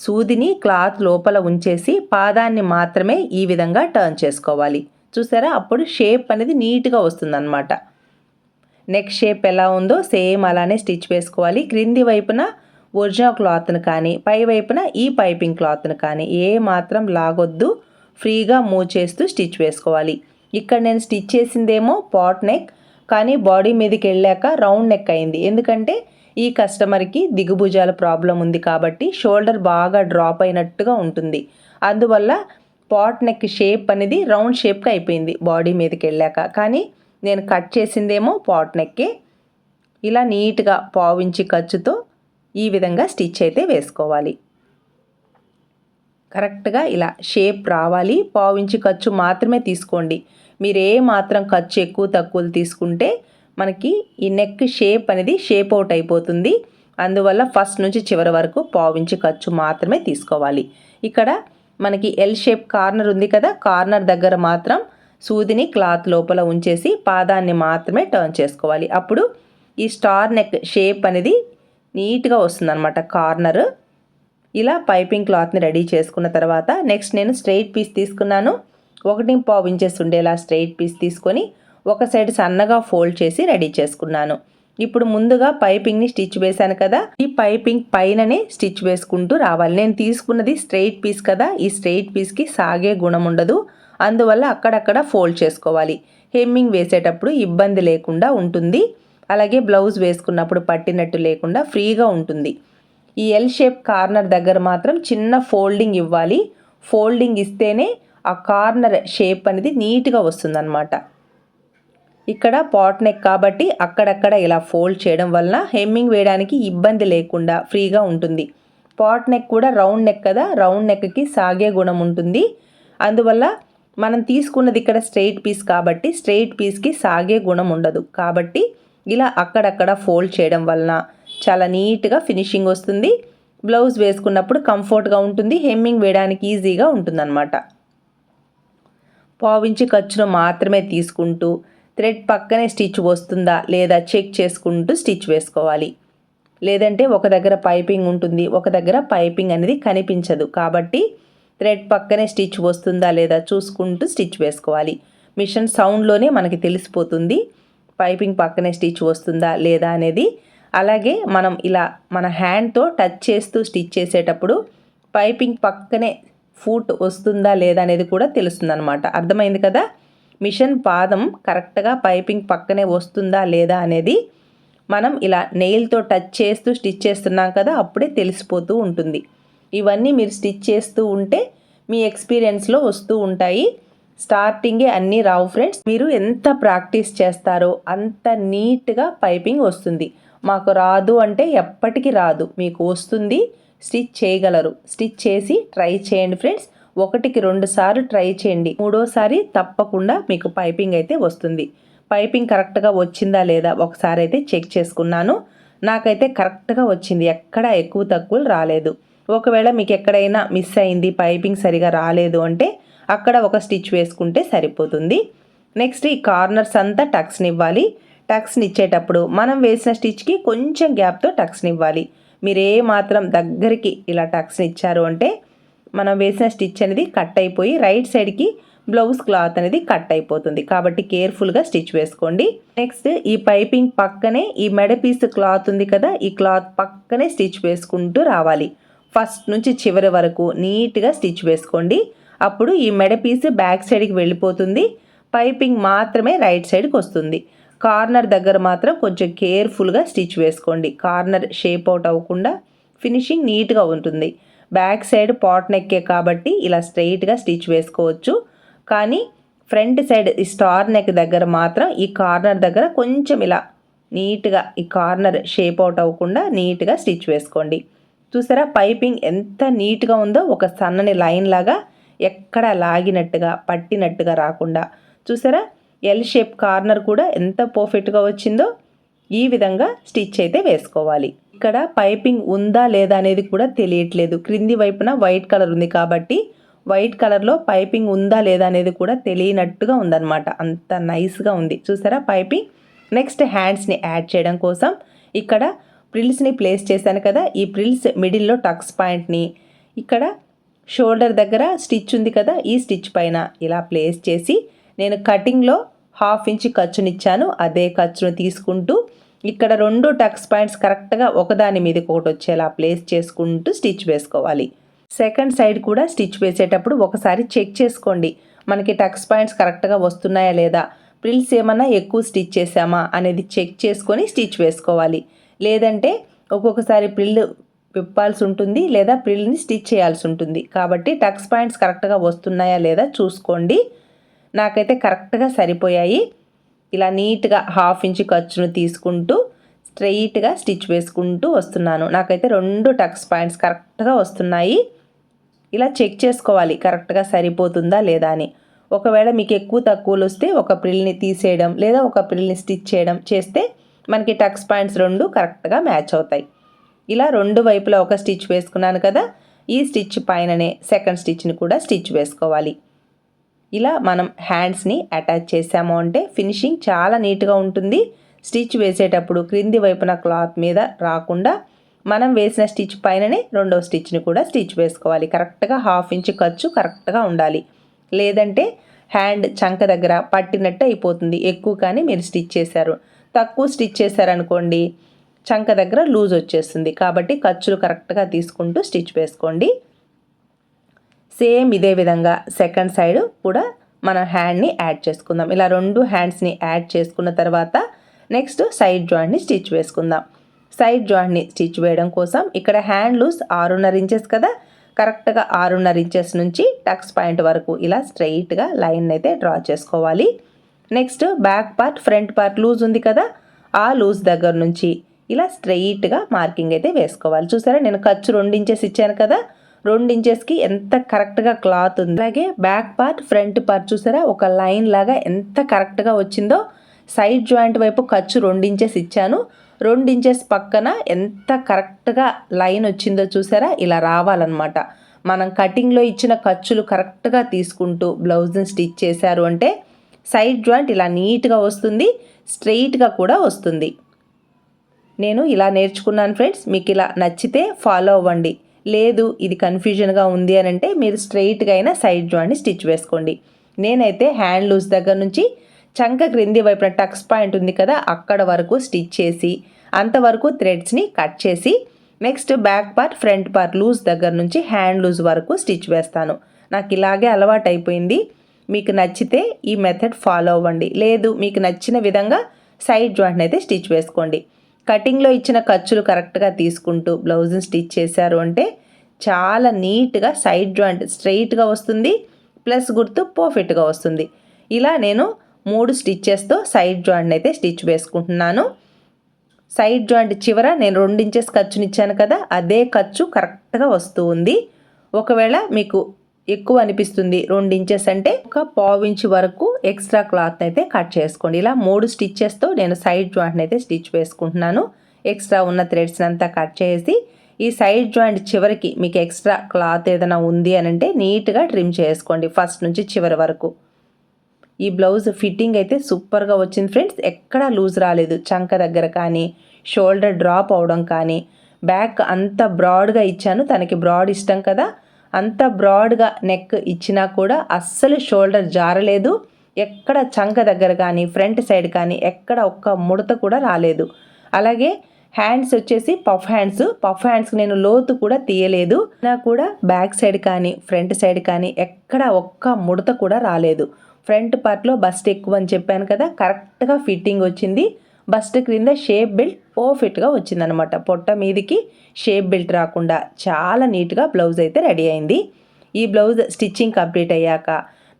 సూదిని క్లాత్ లోపల ఉంచేసి పాదాన్ని మాత్రమే ఈ విధంగా టర్న్ చేసుకోవాలి. చూసారా? అప్పుడు షేప్ అనేది నీట్గా వస్తుందన్నమాట. నెక్ షేప్ ఎలా ఉందో సేమ్ అలానే స్టిచ్ వేసుకోవాలి. క్రింది వైపున ఒరిజినల్ క్లాత్ను కానీ పై వైపున ఈ పైపింగ్ క్లాత్ను కానీ ఏ మాత్రం లాగొద్దు. ఫ్రీగా మూవ్ చేస్తూ స్టిచ్ వేసుకోవాలి. ఇక్కడ నేను స్టిచ్ చేసిందేమో పాట్ నెక్ కానీ బాడీ మీదకి వెళ్ళాక రౌండ్ నెక్ అయింది. ఎందుకంటే ఈ కస్టమర్కి దిగుభుజాల ప్రాబ్లం ఉంది కాబట్టి షోల్డర్ బాగా డ్రాప్ అయినట్టుగా ఉంటుంది. అందువల్ల పాట్ నెక్ షేప్ అనేది రౌండ్ షేప్కి అయిపోయింది బాడీ మీదకి వెళ్ళాక. కానీ నేను కట్ చేసిందేమో పాట్ నెక్కే. ఇలా నీట్గా పావించి ఖర్చుతో ఈ విధంగా స్టిచ్ అయితే వేసుకోవాలి. కరెక్ట్గా ఇలా షేప్ రావాలి. పావించి ఖర్చు మాత్రమే తీసుకోండి. మీరు ఏ మాత్రం ఖర్చు ఎక్కువ తక్కువలు తీసుకుంటే మనకి ఈ నెక్ షేప్ అనేది షేప్ అవుట్ అయిపోతుంది. అందువల్ల ఫస్ట్ నుంచి చివరి వరకు పావించి ఖర్చు మాత్రమే తీసుకోవాలి. ఇక్కడ మనకి ఎల్ షేప్ కార్నర్ ఉంది కదా కార్నర్ దగ్గర మాత్రం సూదిని క్లాత్ లోపల ఉంచేసి పాదాన్ని మాత్రమే టర్న్ చేసుకోవాలి. అప్పుడు ఈ స్టార్ నెక్ షేప్ అనేది నీట్గా వస్తుందన్నమాట కార్నర్ ఇలా పైపింగ్ క్లాత్ని రెడీ చేసుకున్న తర్వాత నెక్స్ట్ నేను స్ట్రెయిట్ పీస్ తీసుకున్నాను. ఒకటి పావు ఇంచెస్ ఉండేలా స్ట్రెయిట్ పీస్ తీసుకొని ఒక సైడ్ సన్నగా ఫోల్డ్ చేసి రెడీ చేసుకున్నాను. ఇప్పుడు ముందుగా పైపింగ్ని స్టిచ్ వేశాను కదా ఈ పైపింగ్ పైననే స్టిచ్ వేసుకుంటూ రావాలి. నేను తీసుకున్నది స్ట్రెయిట్ పీస్ కదా ఈ స్ట్రెయిట్ పీస్కి సాగే గుణం ఉండదు. అందువల్ల అక్కడక్కడ ఫోల్డ్ చేసుకోవాలి. హెమ్మింగ్ వేసేటప్పుడు ఇబ్బంది లేకుండా ఉంటుంది. అలాగే బ్లౌజ్ వేసుకున్నప్పుడు పట్టినట్టు లేకుండా ఫ్రీగా ఉంటుంది. ఈ ఎల్ షేప్ కార్నర్ దగ్గర మాత్రం చిన్న ఫోల్డింగ్ ఇవ్వాలి. ఫోల్డింగ్ ఇస్తేనే ఆ కార్నర్ షేప్ అనేది నీట్గా వస్తుందన్నమాట. ఇక్కడ పాట్ నెక్ కాబట్టి అక్కడక్కడ ఇలా ఫోల్డ్ చేయడం వలన హెమ్మింగ్ వేయడానికి ఇబ్బంది లేకుండా ఫ్రీగా ఉంటుంది. పాట్ నెక్ కూడా రౌండ్ నెక్ కదా రౌండ్ నెక్కి సాగే గుణం ఉంటుంది. అందువల్ల మనం తీసుకున్నది ఇక్కడ స్ట్రెయిట్ పీస్ కాబట్టి స్ట్రెయిట్ పీస్కి సాగే గుణం ఉండదు. కాబట్టి ఇలా అక్కడక్కడ ఫోల్డ్ చేయడం వలన చాలా నీట్గా ఫినిషింగ్ వస్తుంది. బ్లౌజ్ వేసుకున్నప్పుడు కంఫర్ట్గా ఉంటుంది. హెమ్మింగ్ వేయడానికి ఈజీగా ఉంటుందన్నమాట. పావించి ఖర్చును మాత్రమే తీసుకుంటూ థ్రెడ్ పక్కనే స్టిచ్ వస్తుందా లేదా చెక్ చేసుకుంటూ స్టిచ్ వేసుకోవాలి. లేదంటే ఒక దగ్గర పైపింగ్ ఉంటుంది. ఒక దగ్గర పైపింగ్ అనేది కనిపించదు. కాబట్టి థ్రెడ్ పక్కనే స్టిచ్ వస్తుందా లేదా చూసుకుంటూ స్టిచ్ వేసుకోవాలి. మిషన్ సౌండ్లోనే మనకి తెలిసిపోతుంది. పైపింగ్ పక్కనే స్టిచ్ వస్తుందా లేదా అనేది అలాగే మనం ఇలా మన హ్యాండ్తో టచ్ చేస్తూ స్టిచ్ చేసేటప్పుడు పైపింగ్ పక్కనే ఫూట్ వస్తుందా లేదా అనేది కూడా తెలుస్తుంది అనమాట అర్థమైంది కదా? మిషన్ పాదం కరెక్ట్గా పైపింగ్ పక్కనే వస్తుందా లేదా అనేది మనం ఇలా నెయిల్తో టచ్ చేస్తూ స్టిచ్ చేస్తున్నాం కదా అప్పుడే తెలిసిపోతూ ఉంటుంది. ఇవన్నీ మీరు స్టిచ్ చేస్తూ ఉంటే మీ ఎక్స్పీరియన్స్లో వస్తూ ఉంటాయి. స్టార్టింగే అన్నీ రావు ఫ్రెండ్స్. మీరు ఎంత ప్రాక్టీస్ చేస్తారో అంత నీట్గా పైపింగ్ వస్తుంది. మాకు రాదు అంటే ఎప్పటికీ రాదు. మీకు వస్తుంది స్టిచ్ చేయగలరు. స్టిచ్ చేసి ట్రై చేయండి ఫ్రెండ్స్. ఒకటికి రెండు సార్లు ట్రై చేయండి. మూడోసారి తప్పకుండా మీకు పైపింగ్ అయితే వస్తుంది. పైపింగ్ కరెక్ట్గా వచ్చిందా లేదా ఒకసారి అయితే చెక్ చేసుకున్నాను. నాకైతే కరెక్ట్గా వచ్చింది. ఎక్కడ ఎక్కువ తక్కువలు రాలేదు. ఒకవేళ మీకు ఎక్కడైనా మిస్ అయింది పైపింగ్ సరిగా రాలేదు అంటే అక్కడ ఒక స్టిచ్ వేసుకుంటే సరిపోతుంది. నెక్స్ట్ ఈ కార్నర్స్ అంతా టక్స్ని ఇవ్వాలి. టక్స్ని ఇచ్చేటప్పుడు మనం వేసిన స్టిచ్కి కొంచెం గ్యాప్తో టక్స్ని ఇవ్వాలి. మీరు ఏ మాత్రం దగ్గరికి ఇలా టక్స్ని ఇచ్చారు అంటే మనం వేసిన స్టిచ్ అనేది కట్ అయిపోయి రైట్ సైడ్కి బ్లౌజ్ క్లాత్ అనేది కట్ అయిపోతుంది. కాబట్టి కేర్ఫుల్గా స్టిచ్ వేసుకోండి. నెక్స్ట్ ఈ పైపింగ్ పక్కనే ఈ మెడ పీస్ క్లాత్ ఉంది కదా ఈ క్లాత్ పక్కనే స్టిచ్ వేసుకుంటూ రావాలి. ఫస్ట్ నుంచి చివరి వరకు నీట్గా స్టిచ్ వేసుకోండి. అప్పుడు ఈ మెడ పీస్ బ్యాక్ సైడ్కి వెళ్ళిపోతుంది. పైపింగ్ మాత్రమే రైట్ సైడ్కి వస్తుంది. కార్నర్ దగ్గర మాత్రం కొంచెం కేర్ఫుల్గా స్టిచ్ వేసుకోండి. కార్నర్ షేప్ అవుట్ అవ్వకుండా ఫినిషింగ్ నీట్గా ఉంటుంది. బ్యాక్ సైడ్ పాట్ నెక్కే కాబట్టి ఇలా స్ట్రైట్గా స్టిచ్ వేసుకోవచ్చు. కానీ ఫ్రంట్ సైడ్ ఈ స్టార్ నెక్ దగ్గర మాత్రం ఈ కార్నర్ దగ్గర కొంచెం ఇలా నీట్గా ఈ కార్నర్ షేప్ అవుట్ అవ్వకుండా నీట్గా స్టిచ్ వేసుకోండి. చూసారా? పైపింగ్ ఎంత నీట్గా ఉందో ఒక సన్నని లైన్ లాగా ఎక్కడ లాగినట్టుగా పట్టినట్టుగా రాకుండా. చూసారా? ఎల్ షేప్ కార్నర్ కూడా ఎంత పర్ఫెక్ట్గా వచ్చిందో ఈ విధంగా స్టిచ్ అయితే వేసుకోవాలి. ఇక్కడ పైపింగ్ ఉందా లేదా అనేది కూడా తెలియట్లేదు. క్రింది వైపున వైట్ కలర్ ఉంది కాబట్టి వైట్ కలర్లో పైపింగ్ ఉందా లేదా అనేది కూడా తెలియనట్టుగా ఉందన్నమాట. అంత నైస్గా ఉంది. చూసారా పైపింగ్ నెక్స్ట్ హ్యాండ్స్ని యాడ్ చేయడం కోసం ఇక్కడ ప్రిల్స్ని ప్లేస్ చేశాను కదా. ఈ ప్రిల్స్ మిడిల్లో టక్స్ పాయింట్ని ఇక్కడ షోల్డర్ దగ్గర స్టిచ్ ఉంది కదా. ఈ స్టిచ్ పైన ఇలా ప్లేస్ చేసి నేను కటింగ్లో హాఫ్ ఇంచ్ ఖర్చునిచ్చాను. అదే ఖర్చును తీసుకుంటూ ఇక్కడ రెండు టక్స్ పాయింట్స్ కరెక్ట్గా ఒకదాని మీదకి ఒకటి వచ్చేలా ప్లేస్ చేసుకుంటూ స్టిచ్ వేసుకోవాలి. సెకండ్ సైడ్ కూడా స్టిచ్ వేసేటప్పుడు ఒకసారి చెక్ చేసుకోండి. మనకి టక్స్ పాయింట్స్ కరెక్ట్గా వస్తున్నాయా లేదా? ప్రిల్స్ ఏమన్నా ఎక్కువ స్టిచ్ చేసామా అనేది చెక్ చేసుకొని స్టిచ్ వేసుకోవాలి. లేదంటే ఒక్కొక్కసారి ప్రిల్ విప్పాల్సి ఉంటుంది లేదా ప్రిల్ని స్టిచ్ చేయాల్సి ఉంటుంది. కాబట్టి టక్స్ పాయింట్స్ కరెక్ట్గా వస్తున్నాయా లేదా చూసుకోండి. నాకైతే కరెక్ట్గా సరిపోయాయి. ఇలా నీట్గా హాఫ్ ఇంచ్ ఖర్చును తీసుకుంటూ స్ట్రెయిట్గా స్టిచ్ వేసుకుంటూ వస్తున్నాను. నాకైతే రెండు టక్స్ పాయింట్స్ కరెక్ట్గా వస్తున్నాయి. ఇలా చెక్ చేసుకోవాలి కరెక్ట్గా సరిపోతుందా లేదా అని. ఒకవేళ మీకు ఎక్కువ తక్కువలు వస్తే ఒక ప్రిల్ని తీసేయడం లేదా ఒక ప్రిల్ని స్టిచ్ చేయడం చేస్తే మనకి టక్స్ పాయింట్స్ రెండు కరెక్ట్గా మ్యాచ్ అవుతాయి. ఇలా రెండు వైపులా ఒక స్టిచ్ వేసుకున్నాను కదా ఈ స్టిచ్ పైననే సెకండ్ స్టిచ్ని కూడా స్టిచ్ వేసుకోవాలి. ఇలా మనం హ్యాండ్స్ని అటాచ్ చేసాము అంటే ఫినిషింగ్ చాలా నీట్గా ఉంటుంది. స్టిచ్ వేసేటప్పుడు క్రింది వైపున క్లాత్ మీద రాకుండా మనం వేసిన స్టిచ్ పైననే రెండవ స్టిచ్ని కూడా స్టిచ్ వేసుకోవాలి. కరెక్ట్గా హాఫ్ ఇంచ్ ఖర్చు కరెక్ట్గా ఉండాలి. లేదంటే హ్యాండ్ చంక దగ్గర పట్టినట్టు అయిపోతుంది. ఎక్కువ కానీ మీరు స్టిచ్ చేశారు. తక్కువ స్టిచ్ చేశారనుకోండి చంక దగ్గర లూజ్ వచ్చేస్తుంది. కాబట్టి ఖర్చులు కరెక్ట్గా తీసుకుంటూ స్టిచ్ వేసుకోండి. సేమ్ ఇదే విధంగా సెకండ్ సైడ్ కూడా మనం హ్యాండ్ని యాడ్ చేసుకుందాం. ఇలా రెండు హ్యాండ్స్ని యాడ్ చేసుకున్న తర్వాత నెక్స్ట్ సైడ్ జాయింట్ని స్టిచ్ వేసుకుందాం. సైడ్ జాయింట్ని స్టిచ్ వేయడం కోసం ఇక్కడ హ్యాండ్ లూస్ ఆరున్నర ఇంచెస్ కదా? కరెక్ట్గా ఆరున్నర ఇంచెస్ నుంచి టక్స్ పాయింట్ వరకు ఇలా స్ట్రైట్గా లైన్ అయితే డ్రా చేసుకోవాలి. Next back part front part loose ఉంది కదా? ఆ లూజ్ దగ్గర నుంచి ఇలా స్ట్రెయిట్గా మార్కింగ్ అయితే వేసుకోవాలి. చూసారా? నేను ఖర్చు రెండు ఇంచెస్ ఇచ్చాను కదా? రెండు ఇంచెస్కి ఎంత కరెక్ట్గా క్లాత్ ఉంది. అలాగే బ్యాక్ పార్ట్ ఫ్రంట్ పార్ట్ చూసారా? ఒక లైన్ లాగా ఎంత కరెక్ట్గా వచ్చిందో సైడ్ జాయింట్ వైపు ఖర్చు రెండు ఇంచెస్ ఇచ్చాను. రెండు ఇంచెస్ పక్కన ఎంత కరెక్ట్గా లైన్ వచ్చిందో చూసారా? ఇలా రావాలన్నమాట. మనం కటింగ్లో ఇచ్చిన ఖర్చులు కరెక్ట్గా తీసుకుంటూ బ్లౌజ్ని స్టిచ్ చేశారు అంటే సైడ్ జాయింట్ ఇలా నీట్గా వస్తుంది స్ట్రెయిట్గా కూడా వస్తుంది. నేను ఇలా నేర్చుకున్నాను ఫ్రెండ్స్ మీకు ఇలా నచ్చితే ఫాలో అవ్వండి. లేదు ఇది కన్ఫ్యూజన్గా ఉంది అని అంటే మీరు స్ట్రెయిట్గా అయినా సైడ్ జాయింట్ని స్టిచ్ వేసుకోండి. నేనైతే హ్యాండ్ లూజ్ దగ్గర నుంచి చంక క్రింది వైపున టక్స్ పాయింట్ ఉంది కదా అక్కడ వరకు స్టిచ్ చేసి అంతవరకు థ్రెడ్స్ని కట్ చేసి next back part front part loose దగ్గర నుంచి హ్యాండ్ లూజ్ వరకు స్టిచ్ వేస్తాను. నాకు ఇలాగే అలవాటు అయిపోయింది మీకు నచ్చితే ఈ మెథడ్ ఫాలో అవ్వండి. లేదు మీకు నచ్చిన విధంగా సైడ్ జాయింట్ అయితే స్టిచ్ వేసుకోండి. కటింగ్లో ఇచ్చిన ఖర్చులు కరెక్ట్గా తీసుకుంటూ బ్లౌజ్ని స్టిచ్ చేశారు అంటే చాలా నీట్గా సైడ్ జాయింట్ స్ట్రైట్గా వస్తుంది ప్లస్ గుర్తు పర్ఫెక్ట్గా వస్తుంది. ఇలా నేను మూడు స్టిచ్చెస్తో సైడ్ జాయింట్ అయితే స్టిచ్ వేసుకుంటున్నాను. సైడ్ జాయింట్ చివర నేను రెండు ఇంచెస్ ఖర్చునిచ్చాను కదా అదే ఖర్చు కరెక్ట్గా వస్తూ ఉంది. ఒకవేళ మీకు ఎక్కువ అనిపిస్తుంది రెండు ఇంచెస్ అంటే ఒక పావు ఇంచ్ వరకు ఎక్స్ట్రా క్లాత్ అయితే కట్ చేసుకోండి. ఇలా మూడు స్టిచ్చెస్తో నేను సైడ్ జాయింట్ని అయితే స్టిచ్ వేసుకుంటున్నాను. ఎక్స్ట్రా ఉన్న థ్రెడ్స్ని అంతా కట్ చేసి ఈ సైడ్ జాయింట్ చివరికి మీకు ఎక్స్ట్రా క్లాత్ ఏదైనా ఉంది అని అంటే నీట్గా ట్రిమ్ చేసుకోండి. ఫస్ట్ నుంచి చివరి వరకు. ఈ బ్లౌజ్ ఫిట్టింగ్ అయితే సూపర్గా వచ్చింది ఫ్రెండ్స్ ఎక్కడా లూజ్ రాలేదు. చంక దగ్గర కానీ షోల్డర్ డ్రాప్ అవడం కానీ బ్యాక్ అంత బ్రాడ్గా ఇచ్చాను. తనకి బ్రాడ్ ఇష్టం కదా. అంత బ్రాడ్గా నెక్ ఇచ్చినా కూడా అస్సలు షోల్డర్ జారలేదు. ఎక్కడ చంక దగ్గర కానీ ఫ్రంట్ సైడ్ కానీ ఎక్కడ ఒక్క ముడత కూడా రాలేదు. అలాగే హ్యాండ్స్ వచ్చేసి పఫ్ హ్యాండ్స్. పఫ్ హ్యాండ్స్కి నేను లోతు కూడా తీయలేదు. నా కూడా బ్యాక్ సైడ్ కానీ ఫ్రంట్ సైడ్ కానీ ఎక్కడ ఒక్క ముడత కూడా రాలేదు. ఫ్రంట్ పార్ట్లో బస్ట్ ఎక్కువ అని చెప్పాను కదా కరెక్ట్గా ఫిట్టింగ్ వచ్చింది. బస్ట్ క్రింద షేప్ బెల్ట్ పర్ఫెక్ట్గా వచ్చిందనమాట. పొట్ట మీదికి షేప్ బెల్ట్ రాకుండా చాలా నీట్గా బ్లౌజ్ అయితే రెడీ అయింది. ఈ బ్లౌజ్ స్టిచ్చింగ్ కంప్లీట్ అయ్యాక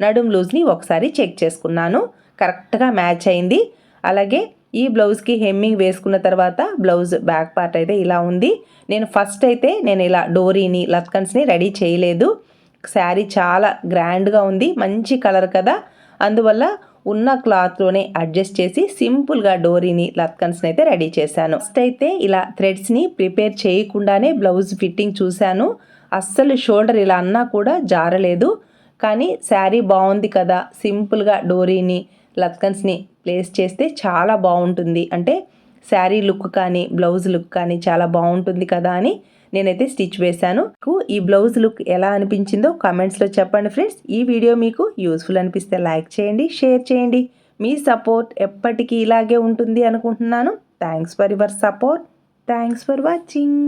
నడుం లూజ్ని ఒకసారి చెక్ చేసుకున్నాను. కరెక్ట్గా మ్యాచ్ అయింది. అలాగే ఈ బ్లౌజ్కి హెమ్మింగ్ వేసుకున్న తర్వాత బ్లౌజ్ బ్యాక్ పార్ట్ అయితే ఇలా ఉంది. నేను ఫస్ట్ అయితే నేను ఇలా డోరీని లత్కన్స్ని రెడీ చేయలేదు. శారీ చాలా గ్రాండ్గా ఉంది. మంచి కలర్ కదా. అందువల్ల ఉన్న క్లాత్లోనే అడ్జస్ట్ చేసి సింపుల్గా డోరీని లత్కన్స్ని అయితే రెడీ చేశాను. ఫస్ట్ అయితే ఇలా థ్రెడ్స్ని ప్రిపేర్ చేయకుండానే బ్లౌజ్ ఫిట్టింగ్ చూశాను. అస్సలు షోల్డర్ ఇలా అన్నా కూడా జారలేదు. కానీ శారీ బాగుంది కదా సింపుల్గా డోరీని లత్కన్స్ని ప్లేస్ చేస్తే చాలా బాగుంటుంది. అంటే శారీ లుక్ కానీ బ్లౌజ్ లుక్ కానీ చాలా బాగుంటుంది కదా అని నేనైతే స్టిచ్ వేశాను. ఈ బ్లౌజ్ లుక్ ఎలా అనిపించిందో కామెంట్స్లో చెప్పండి ఫ్రెండ్స్. ఈ వీడియో మీకు యూస్ఫుల్ అనిపిస్తే లైక్ చేయండి షేర్ చేయండి. మీ సపోర్ట్ ఎప్పటికీ ఇలాగే ఉంటుంది అనుకుంటున్నాను. Thanks for your support. Thanks for watching.